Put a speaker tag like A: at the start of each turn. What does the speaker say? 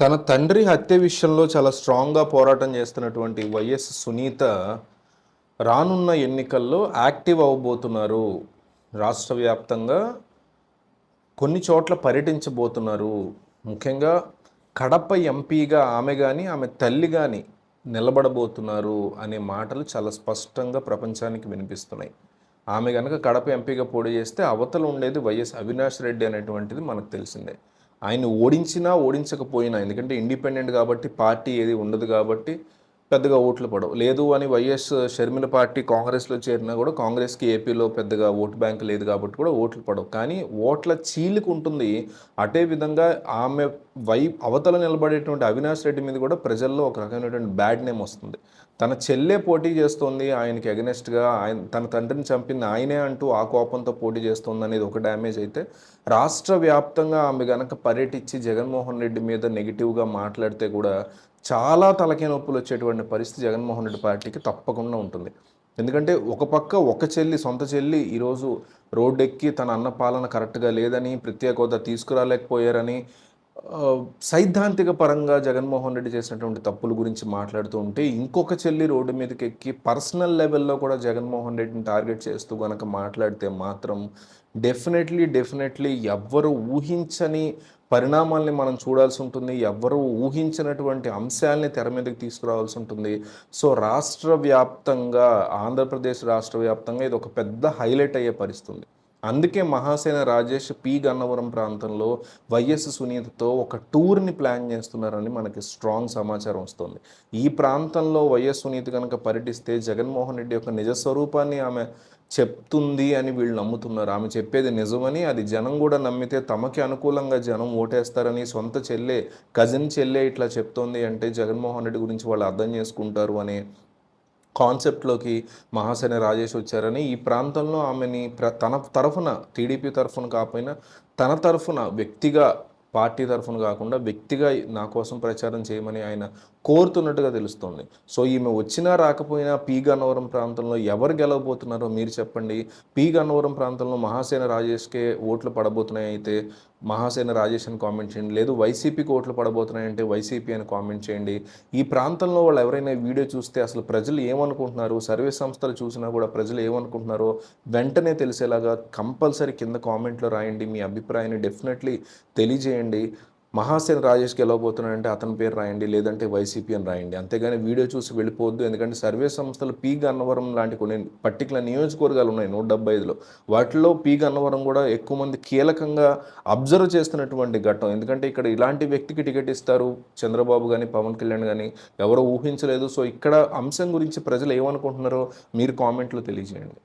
A: తన తండ్రి హత్య విషయంలో చాలా స్ట్రాంగ్గా పోరాటం చేస్తున్నటువంటి వైఎస్ సునీత రానున్న ఎన్నికల్లో యాక్టివ్ అవ్వబోతున్నారు రాష్ట్ర వ్యాప్తంగా కొన్ని చోట్ల పర్యటించబోతున్నారు. ముఖ్యంగా కడప ఎంపీగా ఆమె కానీ ఆమె తల్లి కానీ నిలబడబోతున్నారు అనే మాటలు చాలా స్పష్టంగా ప్రపంచానికి వినిపిస్తున్నాయి. ఆమె కనుక కడప ఎంపీగా పోటీ చేస్తే అవతల ఉండేది వైఎస్ అవినాష్ రెడ్డి అనేటువంటిది మనకు తెలిసిందే. ఆయన ఓడించినా ఓడించకపోయినా ఎందుకంటే ఇండిపెండెంట్ కాబట్టి పార్టీ ఏది ఉండదు కాబట్టి పెద్దగా ఓట్లు పడవు. లేదు అని వైఎస్ షర్మిల పార్టీ కాంగ్రెస్లో చేరినా కూడా కాంగ్రెస్కి ఏపీలో పెద్దగా ఓటు బ్యాంక్ లేదు కాబట్టి కూడా ఓట్లు పడవు. కానీ ఓట్ల చీలిక ఉంటుంది అదే విధంగా ఆమె వై అవతల నిలబడేటువంటి అవినాష్ రెడ్డి మీద కూడా ప్రజల్లో ఒక రకమైనటువంటి బ్యాడ్ నేమ్ వస్తుంది. తన చెల్లె పోటీ చేస్తోంది ఆయనకి అగెనెస్ట్గా. ఆయన తన తండ్రిని చంపింది ఆయనే అంటూ ఆ కోపంతో పోటీ చేస్తుంది అనేది ఒక డ్యామేజ్ అయితే రాష్ట్ర వ్యాప్తంగా ఆమె గనక పర్యటించి జగన్మోహన్ రెడ్డి మీద నెగిటివ్గా మాట్లాడితే కూడా చాలా తలకే నొప్పులు వచ్చేటువంటి పరిస్థితి జగన్మోహన్ రెడ్డి పార్టీకి తప్పకుండా ఉంటుంది. ఎందుకంటే ఒక పక్క ఒక చెల్లి సొంత చెల్లి ఈరోజు రోడ్డెక్కి తన అన్న పాలన కరెక్ట్గా లేదని ప్రత్యేక హోదా తీసుకురాలేకపోయారని సైద్ధాంతిక పరంగా జగన్మోహన్ రెడ్డి చేసినటువంటి తప్పుల గురించి మాట్లాడుతూ ఉంటే ఇంకొక చెల్లి రోడ్డు మీదకి ఎక్కి పర్సనల్ లెవెల్లో కూడా జగన్మోహన్ రెడ్డిని టార్గెట్ చేస్తూ కనుక మాట్లాడితే మాత్రం డెఫినెట్లీ డెఫినెట్లీ ఎవ్వరు ఊహించని పరిణామాల్ని మనం చూడాల్సి ఉంటుంది ఎవరు ఊహించినటువంటి అంశాలని తెర మీదకి తీసుకురావాల్సి ఉంటుంది సో రాష్ట్ర వ్యాప్తంగా ఆంధ్రప్రదేశ్ రాష్ట్ర వ్యాప్తంగా ఇది ఒక పెద్ద హైలైట్ అయ్యే పరిస్థితుంది. అందుకే మహాసేన రాజేష్ పి గన్నవరం ప్రాంతంలో వైఎస్ సునీతతో ఒక టూర్ని ప్లాన్ చేస్తున్నారని మనకి స్ట్రాంగ్ సమాచారం వస్తుంది. ఈ ప్రాంతంలో వైఎస్ సునీత కనుక పర్యటిస్తే జగన్మోహన్ రెడ్డి యొక్క నిజ స్వరూపాన్ని ఆమె చెప్తుంది అని వీళ్ళు నమ్ముతున్నారు. ఆమె చెప్పేది నిజమని అది జనం కూడా నమ్మితే తమకి అనుకూలంగా జనం ఓటేస్తారని సొంత చెల్లె కజిన్ చెల్లె ఇట్లా చెప్తోంది అంటే జగన్మోహన్ రెడ్డి గురించి వాళ్ళు అర్థం చేసుకుంటారు అనే కాన్సెప్ట్లోకి మహాసేన రాజేష్ వచ్చారని ఈ ప్రాంతంలో ఆమెని ప్ర తన తరఫున టీడీపీ తరఫున కాకపోయినా తన తరఫున వ్యక్తిగా పార్టీ తరఫున కాకుండా వ్యక్తిగా నా కోసం ప్రచారం చేయమని ఆయన కోరుతున్నట్టుగా తెలుస్తోంది. సో ఈమె వచ్చినా రాకపోయినా పి గన్నవరం ప్రాంతంలో ఎవరు గెలవబోతున్నారో మీరు చెప్పండి. పి గన్నవరం ప్రాంతంలో మహాసేన రాజేష్కే ఓట్లు పడబోతున్నాయి అయితే మహాసేన రాజేష్ అని కామెంట్ చేయండి. లేదు వైసీపీకి ఓట్లు పడబోతున్నాయంటే వైసీపీ అని కామెంట్ చేయండి. ఈ ప్రాంతంలో వాళ్ళు ఎవరైనా వీడియో చూస్తే అసలు ప్రజలు ఏమనుకుంటున్నారు సర్వే సంస్థలు చూసినా కూడా ప్రజలు ఏమనుకుంటున్నారో వెంటనే తెలిసేలాగా కంపల్సరీ కింద కామెంట్లో రాయండి. మీ అభిప్రాయాన్ని డెఫినెట్లీ తెలియజేయండి. మహాసేన్ రాజేష్ గెలవబోతున్నాడంటే అతని పేరు రాయండి లేదంటే వైసీపీ అని రాయండి. అంతేగాని వీడియో చూసి వెళ్ళిపోవద్దు ఎందుకంటే సర్వే సంస్థలు పీ గన్నవరం లాంటి కొన్ని పర్టికులర్ నియోజకవర్గాలు ఉన్నాయి నూట డెబ్బై ఐదులో. వాటిలో పీ గన్నవరం కూడా ఎక్కువ మంది కీలకంగా అబ్జర్వ్ చేస్తున్నటువంటి ఘట్టం. ఎందుకంటే ఇక్కడ ఇలాంటి వ్యక్తికి టికెట్ ఇస్తారు చంద్రబాబు కానీ పవన్ కళ్యాణ్ కానీ ఎవరో ఊహించలేదు. సో ఇక్కడ అంశం గురించి ప్రజలు ఏమనుకుంటున్నారో మీరు కామెంట్లో తెలియజేయండి.